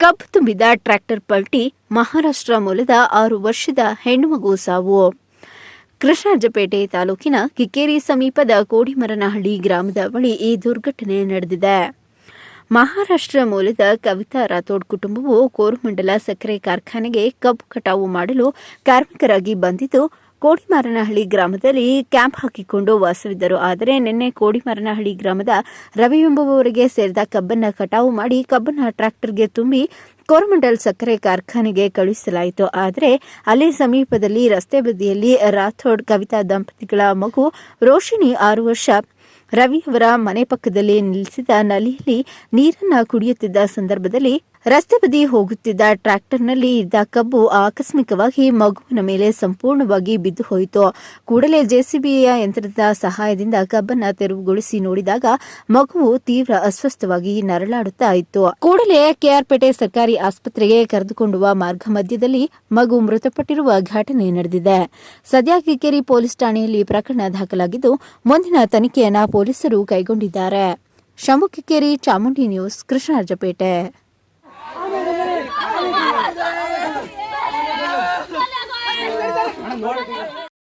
ಕಬ್ಬು ತುಂಬಿದ ಟ್ರ್ಯಾಕ್ಟರ್ ಪಲ್ಟಿ ಮಹಾರಾಷ್ಟ್ರ ಮೂಲದ ಆರು ವರ್ಷದ ಹೆಣ್ಣುಮಗು ಸಾವು. ಕೃಷ್ಣರಾಜಪೇಟೆ ತಾಲೂಕಿನ ಕಿಕ್ಕೇರಿ ಸಮೀಪದ ಕೋಡಿಮರನಹಳ್ಳಿ ಗ್ರಾಮದ ಬಳಿ ಈ ದುರ್ಘಟನೆ ನಡೆದಿದೆ. ಮಹಾರಾಷ್ಟ್ರ ಮೂಲದ ಕವಿತಾ ರಾಥೋಡ್ ಕುಟುಂಬವು ಕೋರಮಂಡಲ ಸಕ್ಕರೆ ಕಾರ್ಖಾನೆಗೆ ಕಬ್ಬು ಕಟಾವು ಮಾಡಲು ಕಾರ್ಮಿಕರಾಗಿ ಬಂದಿದ್ದು ಕೋಡಿಮಾರನಹಳ್ಳಿ ಗ್ರಾಮದಲ್ಲಿ ಕ್ಯಾಂಪ್ ಹಾಕಿಕೊಂಡು ವಾಸವಿದ್ದರು. ಆದರೆ ನಿನ್ನೆ ಕೋಡಿಮಾರನಹಳ್ಳಿ ಗ್ರಾಮದ ರವಿ ಎಂಬುವವರಿಗೆ ಸೇರಿದ ಕಬ್ಬನ್ನ ಕಟಾವು ಮಾಡಿ ಕಬ್ಬನ್ನ ಟ್ರ್ಯಾಕ್ಟರ್ಗೆ ತುಂಬಿ ಕೋರಮಂಡಲ್ ಸಕ್ಕರೆ ಕಾರ್ಖಾನೆಗೆ ಕಳುಹಿಸಲಾಯಿತು. ಆದರೆ ಅಲ್ಲಿ ಸಮೀಪದಲ್ಲಿ ರಸ್ತೆ ಬದಿಯಲ್ಲಿ ರಾಥೋಡ್ ಕವಿತಾ ದಂಪತಿಗಳ ಮಗು ರೋಷಿಣಿ ಆರು ವರ್ಷ ರವಿಯವರ ಮನೆ ಪಕ್ಕದಲ್ಲಿ ನಿಲ್ಲಿಸಿದ ನಲಿಯಲ್ಲಿ ನೀರನ್ನ ಕುಡಿಯುತ್ತಿದ್ದ ಸಂದರ್ಭದಲ್ಲಿ ರಸ್ತೆ ಬದಿ ಹೋಗುತ್ತಿದ್ದ ಟ್ರ್ಯಾಕ್ಟರ್ನಲ್ಲಿ ಇದ್ದ ಕಬ್ಬು ಆಕಸ್ಮಿಕವಾಗಿ ಮಗುವಿನ ಮೇಲೆ ಸಂಪೂರ್ಣವಾಗಿ ಬಿದ್ದು ಹೋಯಿತು. ಕೂಡಲೇ ಜೆಸಿಬಿಯ ಯಂತ್ರದ ಸಹಾಯದಿಂದ ಕಬ್ಬನ್ನ ತೆರವುಗೊಳಿಸಿ ನೋಡಿದಾಗ ಮಗುವು ತೀವ್ರ ಅಸ್ವಸ್ಥವಾಗಿ ನರಳಾಡುತ್ತಾ ಇತ್ತು. ಕೂಡಲೇ ಕೆಆರ್ಪೇಟೆ ಸರ್ಕಾರಿ ಆಸ್ಪತ್ರೆಗೆ ಕರೆದುಕೊಂಡುವ ಮಾರ್ಗ ಮಧ್ಯದಲ್ಲಿ ಮಗು ಮೃತಪಟ್ಟಿರುವ ಘಟನೆ ನಡೆದಿದೆ. ಸದ್ಯ ಕಿಕ್ಕೇರಿ ಪೊಲೀಸ್ ಠಾಣೆಯಲ್ಲಿ ಪ್ರಕರಣ ದಾಖಲಾಗಿದ್ದು, ಮುಂದಿನ ತನಿಖೆಯನ್ನ ಪೊಲೀಸರು ಕೈಗೊಂಡಿದ್ದಾರೆ. ಶಮುಕಿಕ್ಕೇರಿ ಚಾಮುಂಡಿ ನ್ಯೂಸ್ ಕೃಷ್ಣರಾಜಪೇಟೆ.